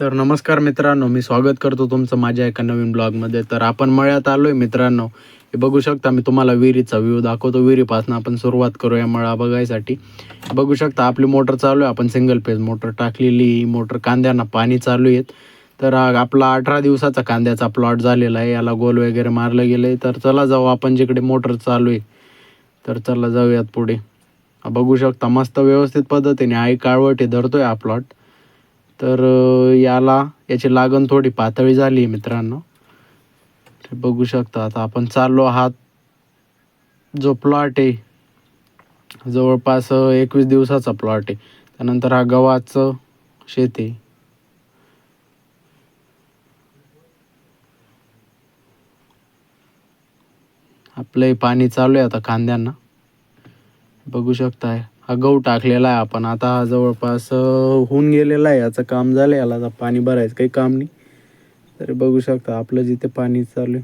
तर नमस्कार मित्रांनो मी स्वागत करतो तुमचं माझ्या एका नवीन ब्लॉगमध्ये. तर आपण मळ्यात आलोय मित्रांनो. हे बघू शकता मी तुम्हाला विहिरीचा व्ह्यू दाखवतो. विहिरीपासून आपण सुरुवात करूया मळा बघायसाठी. बघू शकता आपली मोटर चालू आहे. आपण सिंगल पेज मोटर टाकलेली मोटर कांद्यांना पाणी चालू आहेत. तर आपला अठरा दिवसाचा कांद्याचा प्लॉट झालेला आहे. याला गोल वगैरे मारलं गेलं आहे तर चला जाऊ आपण जिकडे मोटर चालू आहे. तर चला जाऊयात पुढे. बघू शकता मस्त व्यवस्थित पद्धतीने आई काळवटी धरतोय हा प्लॉट तर याला याची लागण थोडी पातळी झाली आहे मित्रांनो. बघू शकता आता आपण चाललो आहात. जो प्लॉट आहे जवळपास एकवीस दिवसाचा प्लॉट आहे. त्यानंतर हा गव्हाचं शेत आहे. आपलंही पाणी चालू आहे आता कांद्यांना बघू शकताय. हा गहू टाकलेला आहे आपण. आता हा जवळपास होऊन गेलेला आहे. याचं काम झालं आहे याला आता पाणी भरायचं काही काम नाही. तरी बघू शकता आपलं जिथे पाणी चालू आहे.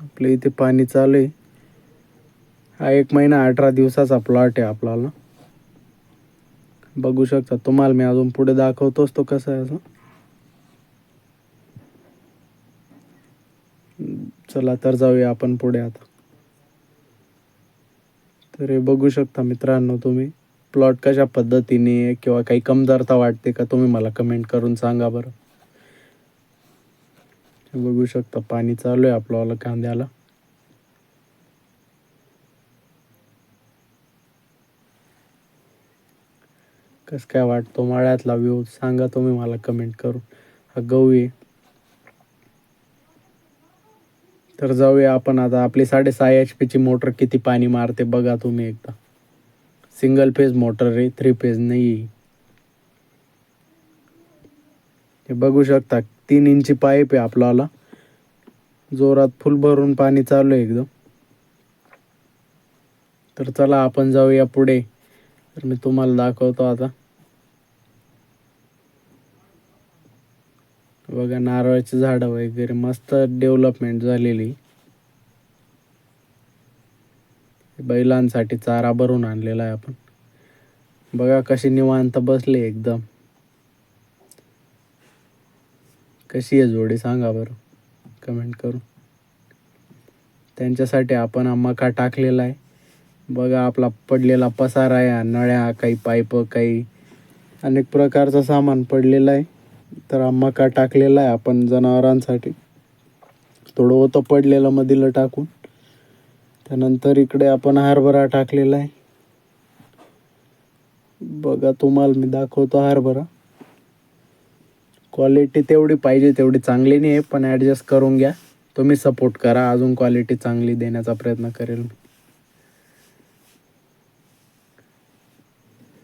आपलं इथे पाणी चालू आहे. हा एक महिना अठरा दिवसाचा प्लॉट आहे आपल्याला. बघू शकता. तुम्हाला मी अजून पुढे दाखवतोच तो कसा आहे असं चला तर जाऊया आपण पुढे आता. तर हे बघू शकता मित्रांनो तुम्ही. प्लॉट कशा पद्धतीने किंवा काही कमतरता वाटते का तुम्ही मला कमेंट करून सांगा बरं. बघू शकता पाणी चालू आहे आपल्याला कांद्याला. कसं काय वाटतो? माळ्यातला व्ह्यू सांगा तुम्ही मला कमेंट करून. हा गहू आहे. तर जाऊया आपण आता आपली साडेसहा एच पीची मोटर किती पाणी मारते बघा तुम्ही एकदा. सिंगल फेज मोटर आहे थ्री फेज नाही आहे. हे बघू शकता तीन इंची पाईप आहे आपल्याला. जोरात फुल भरून पाणी चालू आहे एकदम. तर चला आपण जाऊया पुढे. तर मी तुम्हाला दाखवतो आता. बघा नारळाची झाडं वगैरे मस्त डेव्हलपमेंट झालेली. बैलांसाठी चारा भरून आणलेला आहे आपण. बघा कशी निवांत बसले एकदम. कशी आहे जोडी सांगा बरं. कमेंट करून. त्यांच्यासाठी आपण हा मका टाकलेला आहे. बघा आपला पडलेला पसारा आहे नळ्या काही पाईप काही अनेक प्रकारचं सामान पडलेलं आहे. तर आम्हा मका टाकलेला आहे? आपण जनावरांसाठी थोडं होतं पडलेलं मधील टाकून. त्यानंतर इकडे आपण हरभरा टाकलेला आहे. बघा तुम्हाला मी दाखवतो हरभरा. क्वालिटी तेवढी पाहिजे तेवढी चांगली नाही आहे पण ॲडजस्ट करून घ्या. तुम्ही सपोर्ट करा अजून क्वालिटी चांगली देण्याचा प्रयत्न करेल मी.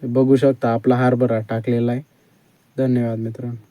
बघू शकता आपला हरभरा टाकलेला आहे. धन्यवाद मित्रांनो.